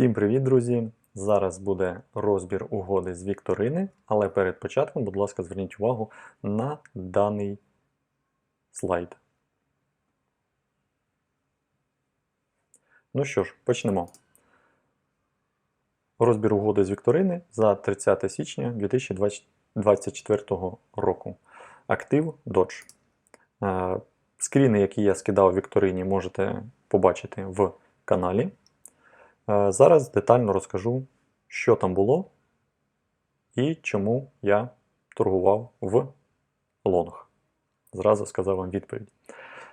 Всім привіт, друзі! Зараз буде розбір угоди з Вікторини, але перед початком, будь ласка, зверніть увагу на даний слайд. Ну що ж, почнемо. Розбір угоди з Вікторини за 30 січня 2024 року. Актив Dodge. Е, Скріни, які я скидав в Вікторині, можете побачити в каналі. Е, Зараз детально розкажу, що там було і чому я торгував в лонг. Зразу сказав вам відповідь.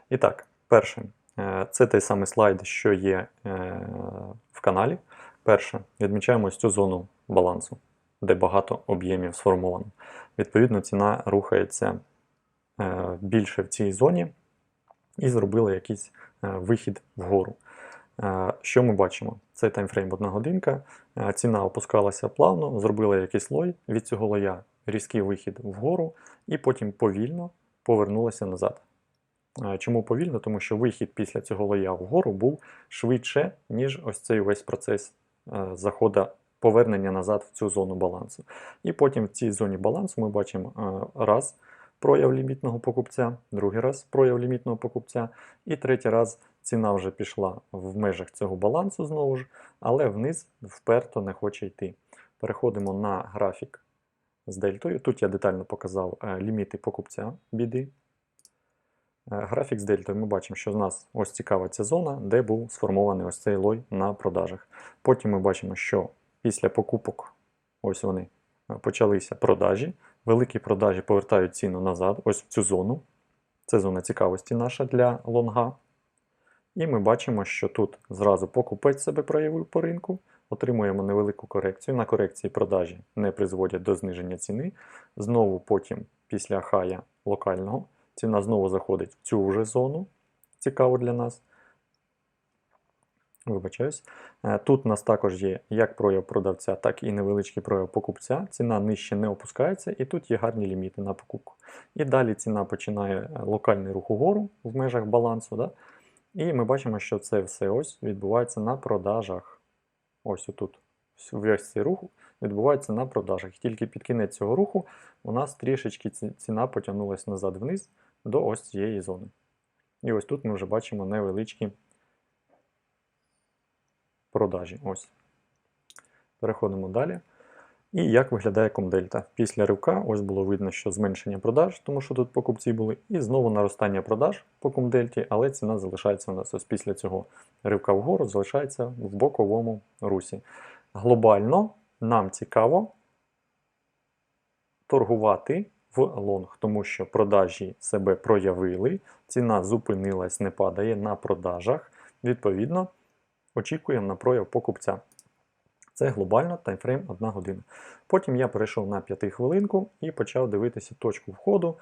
І так, перше, е, це той самий слайд, що є е, в каналі. Перше, відмічаємо ось цю зону балансу, де багато об'ємів сформовано. Відповідно, ціна рухається більше в цій зоні і зробила якийсь вихід вгору. Е, Що ми бачимо? Цей таймфрейм 1 годинка. Е, Ціна опускалася плавно, зробила якийсь лой. Від цього лоя різкий вихід вгору, і потім повільно повернулася назад. Е, Чому повільно? Тому що вихід після цього лоя вгору був швидше, ніж ось цей весь процес заходу повернення назад в цю зону балансу. І потім в цій зоні балансу ми бачимо раз прояв лімітного покупця, другий раз прояв лімітного покупця, і третій раз ціна вже пішла в межах цього балансу знову ж, але вниз вперто не хоче йти. Переходимо на графік з дельтою. Тут я детально показав е, ліміти покупця біди. Е, Графік з дельтою ми бачимо, що в нас ось цікава ця зона, де був сформований ось цей лой на продажах. Потім ми бачимо, що після покупок, ось вони, е, почалися продажі. Великі продажі повертають ціну назад, ось в цю зону. Це зона цікавості наша для лонга. І ми бачимо, що тут зразу покупець себе проявив по ринку, отримуємо невелику корекцію. На корекції продажі не призводять до зниження ціни. Знову потім, після хая локального, ціна знову заходить в цю вже зону, цікаво для нас. Вибачаюсь. Е, Тут у нас також є як прояв продавця, так і невеличкий прояв покупця. Ціна нижче не опускається, і тут є гарні ліміти на покупку. І далі ціна починає е, локальний рух угору в межах балансу. Да? І ми бачимо, що це все ось відбувається на продажах. Ось отут. Весь цей рух відбувається на продажах. Тільки під кінець цього руху у нас трішечки ціна потягнулася назад вниз до ось цієї зони. І ось тут ми вже бачимо невеличкі продажі. Ось. Переходимо далі. І як виглядає комдельта? Після ривка ось було видно, що зменшення продаж, тому що тут покупці були, і знову наростання продаж по комдельті, але ціна залишається у нас ось після цього ривка вгору, залишається в боковому русі. Глобально нам цікаво торгувати в лонг, тому що продажі себе проявили, ціна зупинилась, не падає на продажах. Відповідно, очікуємо на прояв покупця. Це глобально таймфрейм 1 година. Потім я перейшов на 5 хвилинку і почав дивитися точку входу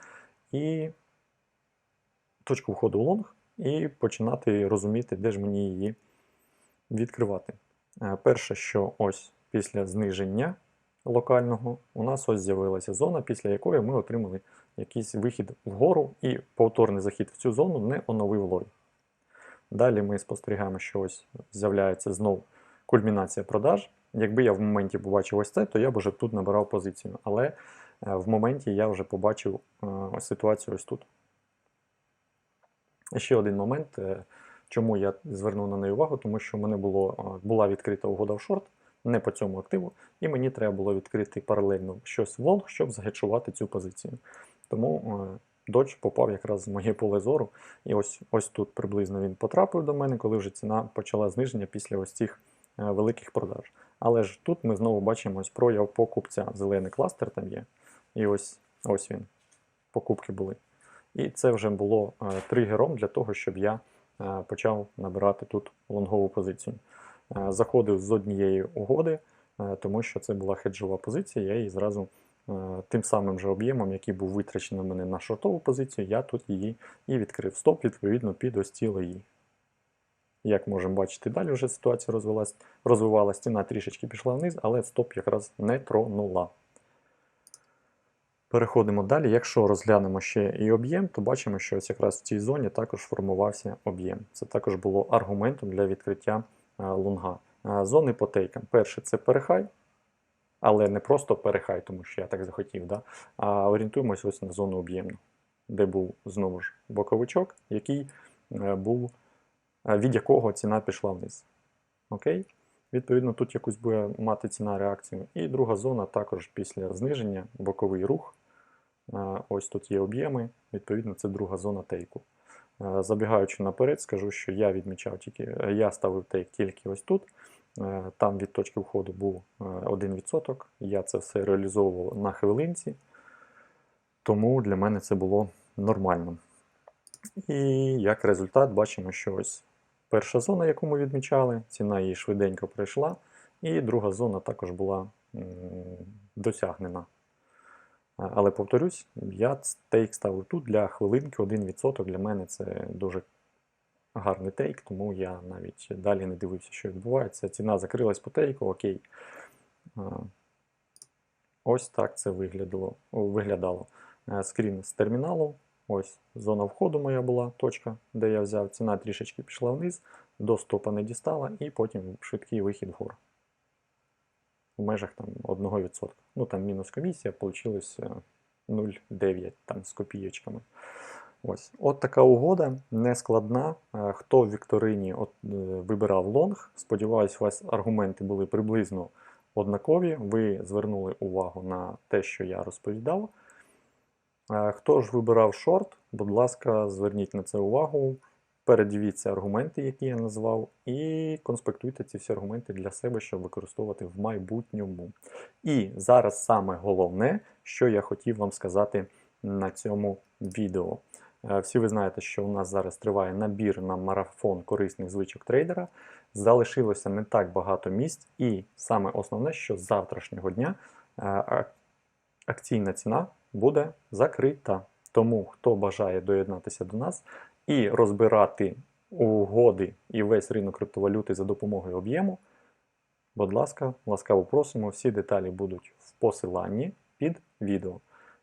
і точку входу лонг і починати розуміти, де ж мені її відкривати. Е, Перше, що ось після зниження локального, у нас ось з'явилася зона, після якої ми отримали якийсь вихід вгору, і повторний захід в цю зону не оновив лой. Далі ми спостерігаємо, що ось з'являється знову кульмінація продаж. Якби я в моменті побачив ось це, то я б вже тут набирав позицію. Але е, в моменті я вже побачив е, ситуацію ось тут. Ще один момент, е, чому я звернув на неї увагу, тому що в мене було, була відкрита угода в шорт, не по цьому активу, і мені треба було відкрити паралельно щось в лонг, щоб загедшувати цю позицію. Тому Додж попав якраз в моє поле зору, і ось, ось тут приблизно він потрапив до мене, коли вже ціна почала зниження після ось цих е, великих продаж. Але ж тут ми знову бачимо ось прояв покупця. Зелений кластер там є. І ось ось він. Покупки були. І це вже було е, тригером для того, щоб я е, почав набирати тут лонгову позицію. Заходив з однієї угоди, тому що це була хеджова позиція, я її зразу тим самим же об'ємом, який був витрачений у мене на шортову позицію, я тут її і відкрив. Стоп, відповідно, під ось ці. Як можемо бачити, далі вже ситуація розвилась, розвивалась, ціна трішечки пішла вниз, але стоп якраз не тронула. Переходимо далі. Якщо розглянемо ще і об'єм, то бачимо, що ось якраз в цій зоні також формувався об'єм. Це також було аргументом для відкриття е, лонга. Е, Зони по тейкам. Перше це перехай, але не просто перехай, тому що я так захотів, да? а орієнтуємось ось на зону об'ємну, де був знову ж боковичок, який е, був, е, від якого ціна пішла вниз. Окей? Відповідно, тут якусь буде мати ціна реакцію. І друга зона також після зниження, боковий рух. Е, Ось тут є об'єми, відповідно, це друга зона тейку. Забігаючи наперед, скажу, що я відмічав тільки, я ставив тейк тільки ось тут. Е, Там від точки входу був е, 1%. Я це все реалізовував на хвилинці, тому для мене це було нормально. І як результат бачимо, що ось перша зона, яку ми відмічали, ціна її швиденько пройшла, і друга зона також була досягнена. Але повторюсь, я тейк ставив тут для хвилинки 1%. Для мене це дуже гарний тейк, тому я навіть далі не дивився, що відбувається. Ціна закрилась по тейку, окей. Ось так це виглядало. виглядало. Е, Скрін з терміналу. Ось зона входу моя була, точка, де я взяв. Ціна трішечки пішла вниз, до стопа не дістала, і потім швидкий вихід вгору. В межах там 1%. Ну там мінус комісія, вийшло 0,9 там з копійочками. Ось. От така угода, не складна. Е, Хто в вікторині от, е, вибирав лонг, сподіваюсь, у вас аргументи були приблизно однакові. Ви звернули увагу на те, що я розповідав. Е, Хто ж вибирав шорт, будь ласка, зверніть на це увагу, передивіться аргументи, які я назвав, і конспектуйте ці всі аргументи для себе, щоб використовувати в майбутньому. І зараз саме головне, що я хотів вам сказати на цьому відео. Е, Всі ви знаєте, що у нас зараз триває набір на марафон корисних звичок трейдера. Залишилося не так багато місць, і саме основне, що з завтрашнього дня е, акційна ціна буде закрита. Тому хто бажає доєднатися до нас і розбирати угоди і весь ринок криптовалюти за допомогою об'єму, будь ласка, ласкаво просимо. Всі деталі будуть в посиланні під відео.